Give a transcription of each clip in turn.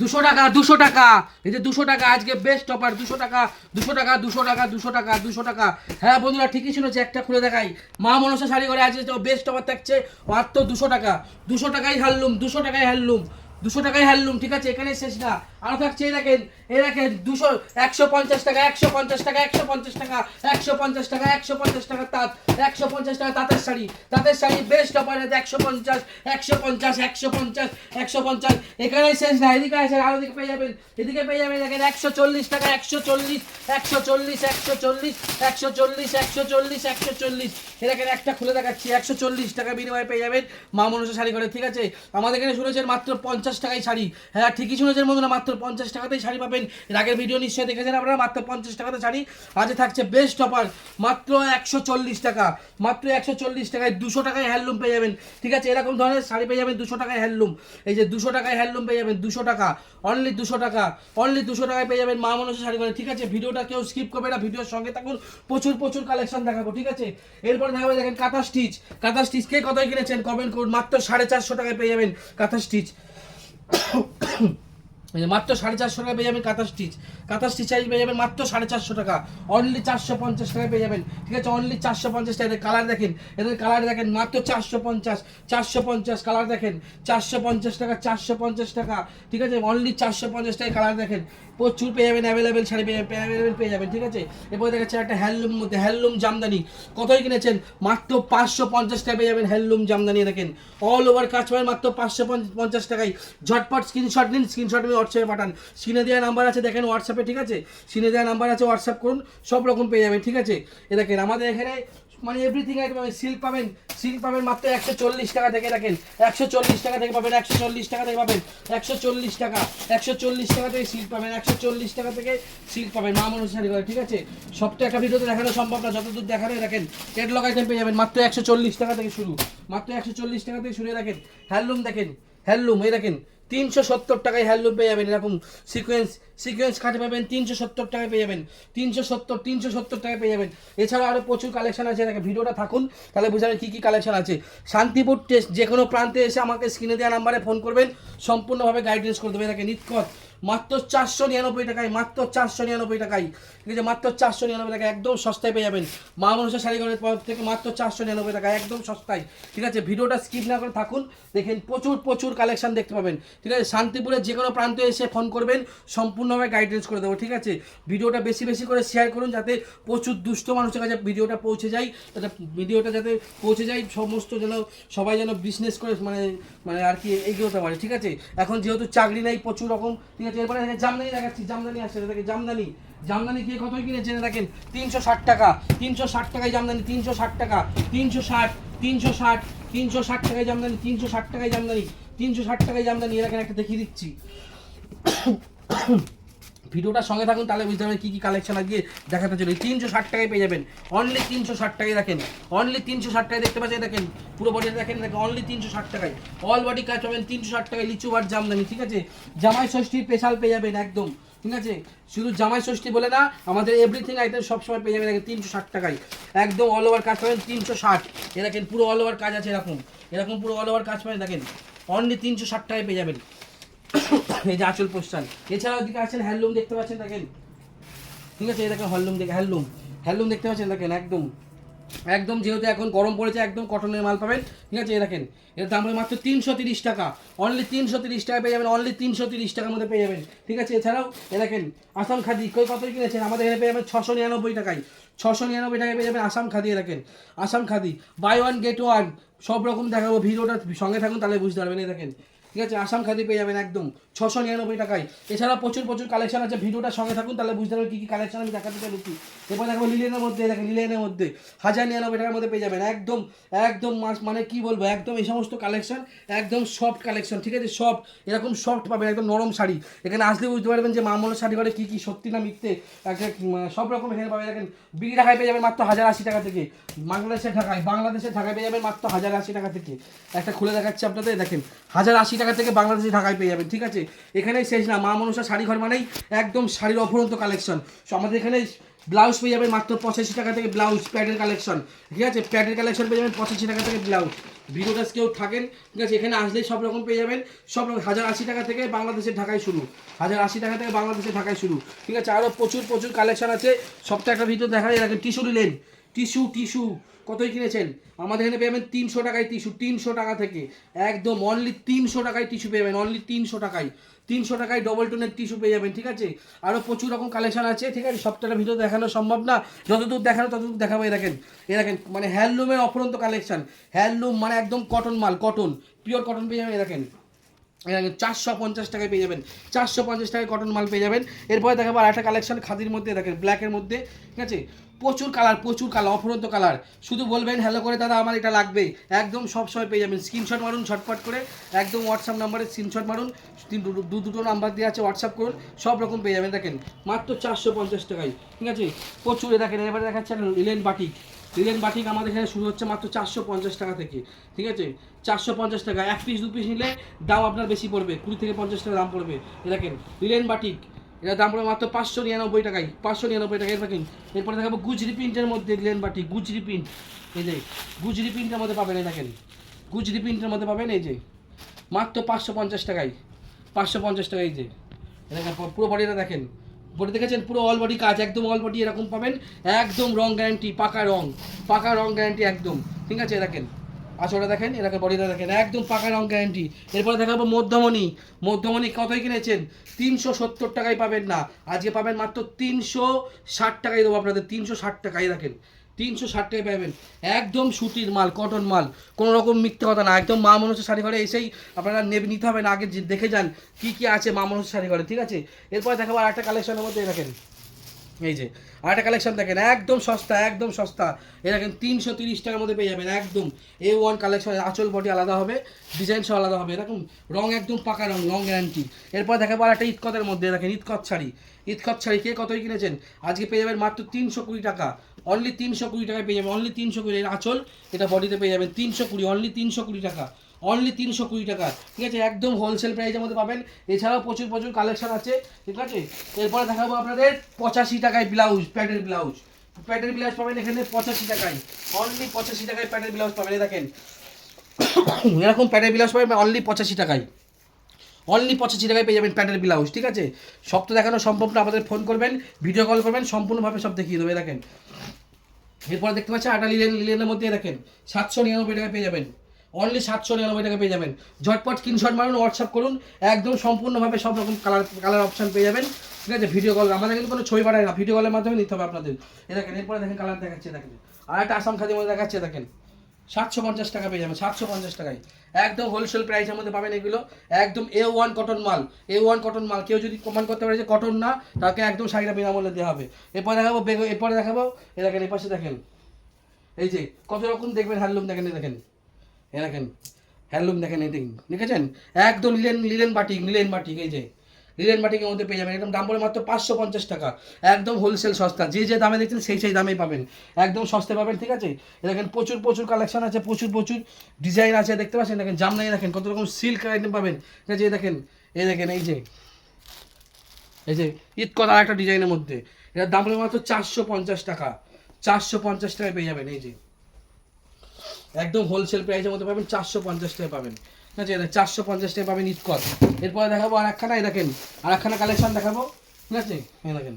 দুশো টাকা দুশো টাকা। এই যে দুশো টাকা, আজকে বেস্ট টপার দুশো টাকা দুশো টাকা দুশো টাকা দুশো টাকা দুশো টাকা। হ্যাঁ বন্ধুরা, ঠিকই শুনেছে একটা খুলে দেখাই। মা মনসা শাড়ি করে আজকে বেস্ট অফার থাকছে আর তো দুশো টাকা। দুশো টাকাই হারলুম, দুশো টাকায় হারলুম, দুশো টাকায় হারলুম, ঠিক আছে? এখানে শেষ না। আরও থাকছে, এই দেখেন এই দেখেন, দুশো, একশো পঞ্চাশ টাকা, একশো পঞ্চাশ টাকা, একশো পঞ্চাশ টাকা, একশো পঞ্চাশ টাকা, একশো পঞ্চাশ টাকা তাঁত, একশো পঞ্চাশ টাকা তাঁতের শাড়ি তাঁতের শাড়ি বেস্ট অফার একশো পঞ্চাশ একশো পঞ্চাশ একশো পঞ্চাশ একশো পঞ্চাশ। এখানে শেষ না, এদিকে আছে আরও দিকে পেয়ে যাবেন, এদিকে পেয়ে যাবেন, দেখেন, একশো চল্লিশ টাকা, একশো চল্লিশ একশো চল্লিশ একশো চল্লিশ একশো চল্লিশ একশো চল্লিশ একশো চল্লিশ। এ দেখেন, একটা খুলে দেখাচ্ছি, একশো চল্লিশ টাকা বিনিময়ে পেয়ে যাবেন মা মনসা শাড়ি করে ঠিক আছে? আমাদের এখানে শুনেছেন মাত্র পঞ্চাশ টাকায় শাড়ি। হ্যাঁ ঠিকই শুনেছেন বন্ধুরা, মাত্র পঞ্চাশ টাকাতেই শাড়ি পাবেন। এর আগের ভিডিও নিশ্চয়ই দেখেছেন আপনারা? মাত্র পঞ্চাশ টাকাতে শাড়ি। আজ থাকছে বেস্ট অফার মাত্র একশো চল্লিশ টাকা। মাত্র একশো চল্লিশ টাকায় দুশো টাকায় হ্যান্ডলুম পেয়ে যাবেন। ঠিক আছে, এরকম ধরনের শাড়ি পেয়ে যাবেন, দুশো টাকায় হ্যান্ডলুম এই যে দুশো টাকায় হ্যান্ডলুম পেয়ে যাবেন, দুশো টাকা। অনলি দুশো টাকা অনলি দুশো টাকায় পেয়ে যাবেন মা মানুষের শাড়ি করে ঠিক আছে, ভিডিওটা কেউ স্কিপ করবে না, ভিডিওর সঙ্গে থাকুন। প্রচুর প্রচুর কালেকশন দেখাবো, ঠিক আছে? এরপর দেখাবো, দেখেন কাঁথা স্টিচ কাঁথা স্টিচ কে কতই কিনেছেন? কমেন্ট করুন। মাত্র সাড়ে চারশো টাকায় পেয়ে যাবেন কাঁথা স্টিচ মাত্র সাড়ে চারশো টাকা পেয়ে যাবেন কাঁথা স্টিচ কাঁথা স্টিচ পেয়ে যাবেন মাত্র সাড়ে চারশো টাকা। অনলি চারশো পঞ্চাশ টাকায় পেয়ে যাবেন। ঠিক আছে অনলি চারশো পঞ্চাশ টাকা। এদের কালার দেখেন, এদের কালার দেখেন, মাত্র চারশো পঞ্চাশ চারশো পঞ্চাশ কালার দেখেন, চারশো পঞ্চাশ টাকা, চারশো পঞ্চাশ টাকা। ঠিক আছে অনলি চারশো পঞ্চাশ টাকা কালার দেখেন। প্রচুর পেয়ে যাবেন অ্যাভেলেবেল শাড়ি পেয়ে যাবেন অ্যাভেলেবেল পেয়ে যাবেন, ঠিক আছে? এরপরে দেখাচ্ছে একটা হ্যান্ডলুম মধ্যে, হ্যান্ডলুম জামদানি। কতই কিনেছেন? মাত্র পাঁচশো পঞ্চাশ টাকা পেয়ে যাবেন হ্যান্ডলুম জামদানি, দেখেন। অল ওভার পাবেন মাত্র পাঁচশো পঞ্চাশ টাকায়। ঝটপট স্ক্রিনশট নিন স্ক্রিনশট নিয়ে হোয়াটসঅ্যাপে পাঠান। স্ক্রিনে দেওয়া নাম্বার আছে, দেখেন হোয়াটসঅ্যাপে ঠিক আছে? স্ক্রিনে দেওয়া নাম্বার আছে হোয়াটসঅ্যাপ করুন, সব রকম পেয়ে যাবেন, ঠিক আছে? এ দেখেন, আমাদের এখানে মানে এভরিথিং আইটেম পাবেন সিল্ক পাবেন সিল্ক পাবেন মাত্র একশো চল্লিশ টাকা থেকে, দেখেন, একশো চল্লিশ টাকা থেকে পাবেন, একশো চল্লিশ টাকা থেকে পাবেন, একশো চল্লিশ টাকা, একশো চল্লিশ টাকা থেকে সিল্ক পাবেন, একশো চল্লিশ টাকা থেকে সিল্ক পাবেন, মা শাড়ি করে ঠিক আছে? সবটা একটা ভিডিওতে দেখানো সম্ভব না, যতদূর দেখানো দেখেন ক্যাটলগ আইটেম পেয়ে যাবেন, মাত্র একশো চল্লিশ টাকা থেকে শুরু, মাত্র একশো চল্লিশ টাকা থেকে শুরু দেখেন হ্যান্ডলুম দেখেন হ্যান্ডলুম এই দেখেন তিনশো সত্তর টাকায় হ্যান্ডলুম পেয়ে যাবেন। এরকম সিকোয়েন্স সিকোয়েন্স কাটে পাবেন তিনশো সত্তর টাকায় পেয়ে যাবেন। তিনশো সত্তর তিনশো সত্তর টাকায় পেয়ে যাবেন। এছাড়া আরও প্রচুর কালেকশন আছে, এটাকে ভিডিওটা থাকুন, তাহলে বুঝাবেন কী কী কালেকশন আছে। শান্তিপুর টেস্ট যে কোনো প্রান্তে এসে আমাকে স্ক্রিনে দেওয়া নাম্বারে ফোন করবেন, সম্পূর্ণভাবে গাইডেন্স করে দেবে এটাকে নিৎকট মাত্র চারশো নিরানব্বই টাকায়, মাত্র চারশো নিরানব্বই টাকায়। ঠিক আছে? মাত্র চারশো নিরানব্বই টাকায়, একদম সস্তায় পেয়ে যাবেন। মা মানুষের শাড়িঘরের পর থেকে মাত্র চারশো নিরানব্বই টাকায়, একদম সস্তায়। ঠিক আছে? ভিডিওটা স্কিপ না করে থাকুন, দেখেন প্রচুর প্রচুর কালেকশন দেখতে পাবেন। ঠিক আছে? শান্তিপুরের যে কোনো প্রান্তে এসে ফোন করবেন, সম্পূর্ণভাবে গাইডেন্স করে দেবো। ঠিক আছে? ভিডিওটা বেশি বেশি করে শেয়ার করুন যাতে প্রচুর দুষ্ট মানুষের কাছে ভিডিওটা পৌঁছে যায়, যাতে ভিডিওটা যাতে পৌঁছে যায়, সমস্ত যেন সবাই যেন বিজনেস করে মানে মানে আর কি এগিয়ে পারে। ঠিক আছে? এখন যেহেতু চাকরি নেই, প্রচুর রকম, ঠিক আছে এরপরে জামদানি দেখাচ্ছি, জামদানি আসছে দেখে জামদানি। জামদানি কে কত জেনে দেখেন, তিনশো ষাট টাকা, তিনশো ষাট টাকায় জামদানি, তিনশো ষাট টাকা, তিনশো ষাট তিনশো ষাট তিনশো ষাট টাকায় জামদানি, তিনশো ষাট টাকায় জামদানি, তিনশো ষাট টাকায় জামদানি এরকম একটা দেখিয়ে দিচ্ছি। ভিডিওটার সঙ্গে থাকুন, তাহলে বুঝতে পারবেন কী কী কালেকশন আজকে দেখাতে চলে। তিনশো ষাট টাকায় পেয়ে যাবেন। অনলি তিনশো ষাট টাকায় দেখেন। অনলি তিনশো ষাট টাকায় দেখতে পাচ্ছেন, দেখেন। পুরো বডি দেখেন দেখেন অনলি তিনশো ষাট টাকায়। অল বডি কাজ পাবেন তিনশো ষাট টাকায় লিচু বার জামদানি, ঠিক আছে? জামাই ষষ্ঠী স্পেশাল পেয়ে যাবেন একদম, ঠিক আছে? শুধু জামাই ষষ্ঠী বলে না, আমাদের এভরিথিং আইটেম সবসময় পেয়ে যাবেন তিনশো ষাট টাকায়। একদম অল ওভার কাজ পাবেন তিনশো ষাট। এ দেখেন, পুরো অল ওভার কাজ আছে এরকম। এরকম পুরো অল ওভার কাজ পাবেন, দেখেন। অনলি তিনশো ষাট টাকায় পেয়ে যাবেন। এই যে আঁচল পোস্টান এছাড়াও ওদিকে আছেন হ্যান্ডলুম, দেখতে পাচ্ছেন দেখেন? ঠিক আছে দেখেন হ্যান্ডলুম দেখে, হ্যান্ডলুম। হ্যান্ডলুম দেখতে পাচ্ছেন দেখেন, একদম। একদম যেহেতু এখন গরম পড়েছে, একদম কটনের মাল পাবেন। ঠিক আছে দেখেন, এর দাম হবে মাত্র তিনশো তিরিশ টাকা। অনলি তিনশো তিরিশ টাকা পেয়ে যাবেন অনলি তিনশো তিরিশ টাকার মধ্যে পেয়ে যাবেন। ঠিক আছে, এছাড়াও এ দেখেন, আসাম খাদি, কই কত কিনেছেন? আমাদের এখানে পেয়ে যাবেন ছশো নিরানব্বই টাকায়। ছশো নিরানব্বই টাকায় পেয়ে যাবেন আসাম খাদি দেখেন। Assam khadi by one get one সব রকম দেখাবো, ভিডিওটা সঙ্গে থাকুন, তাহলে বুঝতে পারবেন, এই দেখেন। ঠিক আছে? আসাম খাদি পেয়ে যাবেন একদম। ছশো নিরানব্বই টাকায়। এছাড়া প্রচুর প্রচুর কালেকশন আছে। ভিডিওটা সঙ্গে থাকুন, তাহলে বুঝতে পারবেন কী কী কালেকশন আমি দেখাতে চলেছি এরপর দেখব লিলেনের মধ্যে, দেখেন লিলেনের মধ্যে হাজার নিরানব্বই টাকার মধ্যে পেয়ে যাবেন। একদম একদম মাস মানে কি বলব, একদম এই সমস্ত কালেকশন একদম সফট কালেকশন ঠিক আছে? সফট এরকম সফট পাবেন, একদম নরম শাড়ি। এখানে আসলে বুঝতে পারবেন যে মামলার শাড়ি করে কী কী সত্যি না মিথ্যে সব রকম এখানে পাবেন। দেখেন, বিড়ি ঢাকায় পেয়ে যাবেন মাত্র হাজার আশি টাকা থেকে। বাংলাদেশের ঢাকায় বাংলাদেশের ঢাকায় পেয়ে যাবেন মাত্র হাজার আশি টাকা থেকে। একটা খুলে দেখাচ্ছি আপনাদের, দেখেন, হাজার আশি টাকা থেকে বাংলাদেশি ঢাকায় পেয়ে যাবেন, ঠিক আছে? এখানেই শেষ না, মা মনসা শাড়ি ঘর মানেই একদম শাড়ির অফুরন্ত কালেকশন। সো আমাদের এখানে ব্লাউজ পেয়ে যাবেন মাত্র পঁচাশি টাকা থেকে ব্লাউজ প্যাডের কালেকশন ঠিক আছে? প্যাডের কালেকশন পেয়ে যাবেন পঁচাশি টাকা থেকে ব্লাউজ ভিডিওটা কেউ থাকেন, ঠিক আছে? এখানে আসলেই সব রকম পেয়ে যাবেন। সব রকম হাজার আশি টাকা থেকে বাংলাদেশের ঢাকায় শুরু। হাজার আশি টাকা থেকে বাংলাদেশের ঢাকায় শুরু। ঠিক আছে? আরও প্রচুর প্রচুর কালেকশন আছে। সবটা একটা ভিডিও দেখা যায় টিস্যু নিলেন। Tissue tissue. কতই কিনেছেন? আমাদের এখানে পেয়ে যাবেন তিনশো টাকায় টিস্যু, তিনশো টাকা থেকে। একদম অনলি তিনশো টাকায় টিস্যু পেয়ে যাবেন অনলি তিনশো টাকায়। তিনশো টাকায় ডবল টোনের টিস্যু পেয়ে যাবেন, ঠিক আছে? আরও প্রচুর রকম কালেকশন আছে, ঠিক আছে? সবটা ভিডিও দেখানো সম্ভব না। যতদূর দেখানো ততদূর দেখাবো এ দেখেন এ দেখেন মানে হ্যান্ডলুমের অফুরন্ত কালেকশন হ্যান্ডলুম মানে একদম কটন মাল কটন পিওর কটন পেয়ে যাবেন এ দেখেন। চারশো পঞ্চাশ টাকায় পেয়ে যাবেন। চারশো পঞ্চাশ টাকায় কটন মাল পেয়ে যাবেন। এরপরে দেখাবো আর একটা কালেকশন খাদির মধ্যে, দেখেন ব্ল্যাকের মধ্যে, ঠিক আছে? প্রচুর কালার প্রচুর কালার অফুরন্ত কালার শুধু বলবেন হ্যালো করে দাদা, আমার এটা লাগবে। একদম সব সময় পেয়ে যাবেন। স্ক্রিনশট মারুন, ঝটপট করে, একদম হোয়াটসঅ্যাপ নাম্বারে স্ক্রিনশট মারুন। দু দুটো নাম্বার দিয়ে আছে হোয়াটসঅ্যাপ করুন, সব রকম পেয়ে যাবেন। দেখেন, মাত্র চারশো পঞ্চাশ টাকায়, ঠিক আছে? প্রচুর দেখেন এবারে দেখাচ্ছে লিলেন বাটিক লিলেন বাটিক আমাদের এখানে শুরু হচ্ছে মাত্র চারশো পঞ্চাশ টাকা থেকে, ঠিক আছে? চারশো পঞ্চাশ টাকা, এক পিস দু পিস নিলে দাম আপনার বেশি পড়বে, কুড়ি থেকে পঞ্চাশ টাকা দাম পড়বে। দেখেন লিলেন বাটিক এটা দাম পড়বে মাত্র পাঁচশো নিরানব্বই টাকায়, পাঁচশো নিরানব্বই টাকায়। দেখেন, এরপরে দেখাবো গুজরি প্রিন্টের মধ্যে লিলেন বাটিক গুজরি প্রিন্ট। এই যে, গুজরি প্রিন্টের মধ্যে পাবেন, এই দেখেন, গুজরি প্রিন্টের মধ্যে পাবেন, এই যে, মাত্র পাঁচশো পঞ্চাশ টাকায়, পাঁচশো পঞ্চাশ টাকা এই যে। এ দেখেন, পুরো বডিটা দেখেন বডি দেখেছেন, পুরো অল বডি কাজ, একদম অল বডি এরকম পাবেন, একদম রং গ্যারান্টি পাকা রং পাকা রং গ্যারান্টি একদম, ঠিক আছে, দেখেন আচড়া দেখেন এরকম বডিটা দেখেন, একদম পাকা রং গ্যারান্টি এরপরে দেখাবো মধ্যমণি মধ্যমণি কতই কিনেছেন, তিনশো সত্তর টাকায় পাবেন না, আজকে পাবেন মাত্র তিনশো ষাট টাকায় দেবো আপনাদের, তিনশো ষাট টাকায়, দেখেন তিনশো ষাট টাকায় পাবেন। একদম সুতির মাল কটন মাল। কোনো রকম মিথ্যে কথা না, একদম মা মানুষের শাড়ি ঘরে এসেই আপনারা নিতে হবে না। আগে দেখে যান কী কী আছে মা মানুষের শাড়ি ঘরে, ঠিক আছে? এরপরে দেখাবো আর একটা কালেকশনের মধ্যে দেখেন। এই যে আর একটা কালেকশন দেখেন, একদম সস্তা একদম সস্তা। এ দেখেন তিনশো তিরিশ টাকার মধ্যে পেয়ে যাবেন, একদম এ ওয়ান কালেকশন আঁচল বডি আলাদা হবে ডিজাইন সব আলাদা হবে, এরকম রং একদম পাকা রং রং গ্যারান্টি এরপর দেখাবো আর একটা ইতকতের মধ্যে, দেখেন ইতকত শাড়ি। ইতকত শাড়ি কে কতই কিনেছেন? আজকে পেয়ে যাবেন মাত্র তিনশো কুড়ি টাকা। অনলি তিনশো কুড়ি টাকায় পেয়ে যাবেন অনলি তিনশো কুড়ি আঁচল, এটা বডিতে পেয়ে যাবেন তিনশো কুড়ি অনলি তিনশো কুড়ি টাকা। অনলি তিনশো কুড়ি টাকা। ঠিক আছে? একদম হোলসেল প্রাইসের মধ্যে পাবেন। এছাড়াও প্রচুর প্রচুর কালেকশন আছে। ঠিক আছে? এরপরে দেখাবো আপনাদের পঁচাশি টাকায় ব্লাউজ প্যাডের ব্লাউজ প্যাডের ব্লাউজ পাবেন এখানে পঁচাশি টাকায়। অনলি পঁচাশি টাকায় প্যাডের ব্লাউজ পাবেন। দেখেন। এরকম প্যাডের ব্লাউজ পাবেন অনলি পঁচাশি টাকায়। অনলি পঁচাশি টাকায় পেয়ে যাবেন প্যাডের ব্লাউজ ঠিক আছে? সব তো দেখানো সম্ভব না, আমাদের ফোন করবেন ভিডিও কল করবেন, সম্পূর্ণভাবে সব দেখিয়ে দেবে দেখেন। এরপরে দেখতে পাচ্ছেন, আটা লিলেন লিলেনের মধ্যে দেখেন, সাতশো নিরানব্বই টাকা পেয়ে যাবেন। অনলি সাতশো নিরানব্বই টাকা পেয়ে যাবেন। ঝটপট স্ক্রিনশট মারুন হোয়াটসঅ্যাপ করুন, একদম সম্পূর্ণভাবে সব রকম কালার কালার অপশান পেয়ে যাবেন। ঠিক আছে? ভিডিও কল আমাদের কিন্তু কোনো ছবি পাঠায় না। ভিডিও কলের মাধ্যমে নিতে হবে আপনাদের। এ দেখেন, এরপরে দেখেন কালার দেখাচ্ছে, দেখেন। আর একটা আসাম খাদির মধ্যে দেখাচ্ছে, দেখেন। সাতশো পঞ্চাশ টাকা পেয়ে যাবেন, সাতশো পঞ্চাশ টাকায়। একদম হোলসেল প্রাইসের মধ্যে পাবেন এগুলো। একদম এ ওয়ান কটন মাল। এ ওয়ান কটন মাল। কেউ যদি প্রমাণ করতে পারে যে কটন না, তাকে একদম শাড়িটা বিনামূল্যে দেওয়া হবে। এরপর দেখাবো এরপরে দেখাবো। এ দেখেন এই পাশে দেখেন। এই যে, কত রকম দেখবেন হ্যান্ডলুম দেখেন দেখেন। এ দেখেন। হ্যান্ডলুম দেখেন দেখেন। দেখেছেন? একদম linen linen batik linen batik, এই যে। লিলেন বাটিকের মধ্যে পেয়ে যাবেন। একদম দাম পড়ে মাত্র পাঁচশো পঞ্চাশ টাকা। একদম হোলসেল সস্তা। যে যে দামে দেখছেন, সেই সেই দামেই পাবেন। একদম সস্তা পাবেন, ঠিক আছে? দেখেন, প্রচুর প্রচুর কালেকশন আছে, প্রচুর প্রচুর ডিজাইন আছে, দেখতে পাচ্ছেন? দেখেন জামনাই দেখেন, কত রকম সিল্ক আইটেম পাবেন। ঠিক আছে দেখেন, এই দেখেন, এই যে। এই যে, ঈদ করা একটা ডিজাইনের মধ্যে। এটার দাম পড়ে মাত্র চারশো পঞ্চাশ টাকা। চারশো পঞ্চাশ টাকায় পেয়ে যাবেন, এই যে। একদম হোলসেল প্রাইসের মধ্যে পাবেন চারশো পঞ্চাশ টাকা পাবেন। ঠিক আছে? এটা চারশো পঞ্চাশ টাকা পাবেন ইটকট এরপরে দেখাবো আর একখানা দেখেন, আর একখানা কালেকশান দেখাবো। ঠিক আছে? এই দেখেন,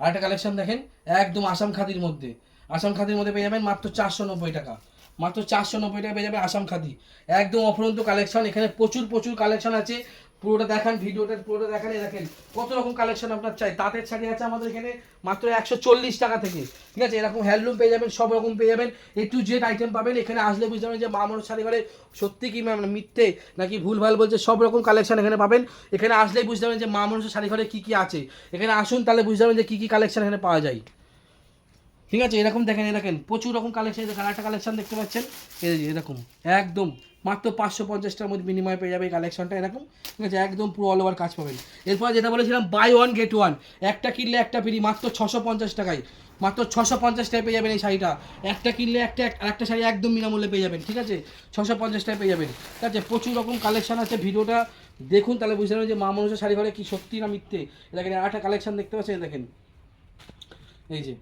আর একটা কালেকশান দেখেন, একদম আসাম খাদির মধ্যে। আসাম খাদির মধ্যে পেয়ে যাবেন মাত্র চারশো নব্বই টাকা। মাত্র চারশো নব্বই টাকা পেয়ে যাবে আসাম খাদি। একদম অফরন্ত কালেকশন এখানে প্রচুর প্রচুর কালেকশন আছে। পুরোটা দেখান, ভিডিওটা পুরোটা দেখান। দেখেন, কত রকম কালেকশন আপনার চাই। তাঁতের শাড়ি আছে আমাদের এখানে, মাত্র একশো চল্লিশ টাকা থেকে। ঠিক আছে? এরকম হ্যান্ডলুম পেয়ে যাবেন, সব রকম পেয়ে যাবেন। এ টু জেড আইটেম পাবেন। এখানে আসলে বুঝতে পারবেন যে মা মানুষ শাড়ি ঘরে সত্যি কি মানে মিথ্যে নাকি ভুলভাল বলছে, সব রকম কালেকশন এখানে পাবেন। এখানে আসলেই বুঝতে পারবেন যে মা মানুষের শাড়ি ঘরে কী কী আছে। এখানে আসুন, তাহলে বুঝতে পারবেন যে কী কী কালেকশন এখানে পাওয়া যায়। ঠিক আছে, এরকম দেখেন দেখেন, প্রচুর রকম কালেকশন দেখেন একটা কালেকশন দেখতে পাচ্ছেন? এই এরকম, একদম, মাত্র পাঁচশো পঞ্চাশটার মধ্যে বিনিময় পেয়ে যাবে এই কালেকশনটা এরকম, ঠিক আছে, একদম পুরো অল ওভার কাজ পাবেন। এরপর যেটা বলেছিলাম বাই ওয়ান গেট ওয়ান একটা কিনলে একটা ফ্রি মাত্র ছশো পঞ্চাশ টাকায়, মাত্র ছশো পঞ্চাশ টাকা পেয়ে যাবেন এই শাড়িটা। একটা কিনলে একটা এক- একটা শাড়ি একদম বিনামূল্যে পেয়ে যাবেন, ঠিক আছে, ছশো পঞ্চাশ টাকা পেয়ে যাবেন। ঠিক আছে, প্রচুর রকম কালেকশন আছে, ভিডিওটা দেখুন, তাহলে বুঝতে পারবেন যে মা মানুষের শাড়ি ঘরে কি সত্যি না মিথ্যে। দেখেন একটা কালেকশন দেখতে পাচ্ছেন দেখেন, এই যে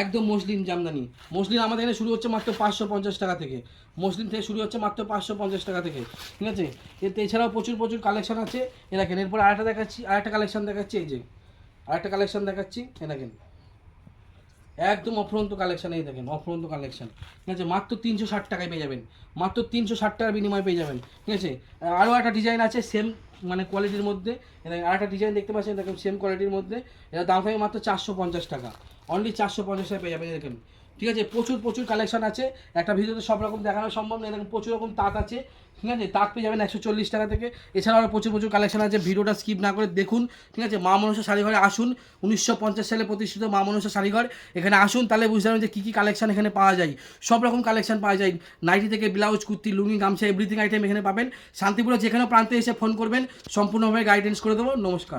একদম মসলিন জামদানি। মসলিন আমাদের এখানে শুরু হচ্ছে মাত্র পাঁচশো পঞ্চাশ টাকা থেকে। মসলিন থেকে শুরু হচ্ছে মাত্র পাঁচশো পঞ্চাশ টাকা থেকে, ঠিক আছে? এতে এছাড়াও প্রচুর প্রচুর কালেকশন আছে। এ দেখেন, এরপর আরেকটা দেখাচ্ছি, আরেকটা কালেকশন দেখাচ্ছি, এই যে। আরেকটা কালেকশন দেখাচ্ছি, এ দেখেন। একদম অফরন্ত কালেকশন এই দেখেন, অফরন্ত কালেকশন ঠিক আছে? মাত্র তিনশো ষাট টাকায় পেয়ে যাবেন। মাত্র তিনশো ষাট টাকার বিনিময়ে পেয়ে যাবেন, ঠিক আছে? আরও একটা ডিজাইন আছে সেম মানে কোয়ালিটির মধ্যে এখানে আরেকটা ডিজাইন দেখতে পাচ্ছেন দেখেন সেম কোয়ালিটির মধ্যে। এটা দাম থাকবে মাত্র চারশো পঞ্চাশ টাকা। অনলি চারশো পঞ্চাশ টাকা পেয়ে যাবেন দেখেন ঠিক আছে? প্রচুর প্রচুর কালেকশন আছে। একটা ভিডিওতে সব রকম দেখানো সম্ভব নয়। এরকম প্রচুর রকম তাঁত আছে। ঠিক আছে? তাঁত পেয়ে যাবেন একশো চল্লিশ টাকা থেকে। এছাড়াও আরও প্রচুর প্রচুর কালেকশন আছে। ভিডিওটা স্কিপ না করে দেখুন। ঠিক আছে? মা মনসা শাড়িঘরে আসুন। উনিশশো পঞ্চাশ সালে প্রতিষ্ঠিত মা মনসা শাড়িঘর। এখানে আসুন, তাহলে বুঝতে পারবেন যে কী কী কালেকশন এখানে পাওয়া যায়। সব রকম কালেকশন পাওয়া যায়। নাইটি থেকে ব্লাউজ কুর্তি, লুঙ্গি, গামছা এভরিথিং আইটেম এখানে পাবেন। শান্তিপুরে যেখানে প্রান্তে এসে ফোন করবেন। সম্পূর্ণভাবে গাইডেন্স করে দেবো। নমস্কার।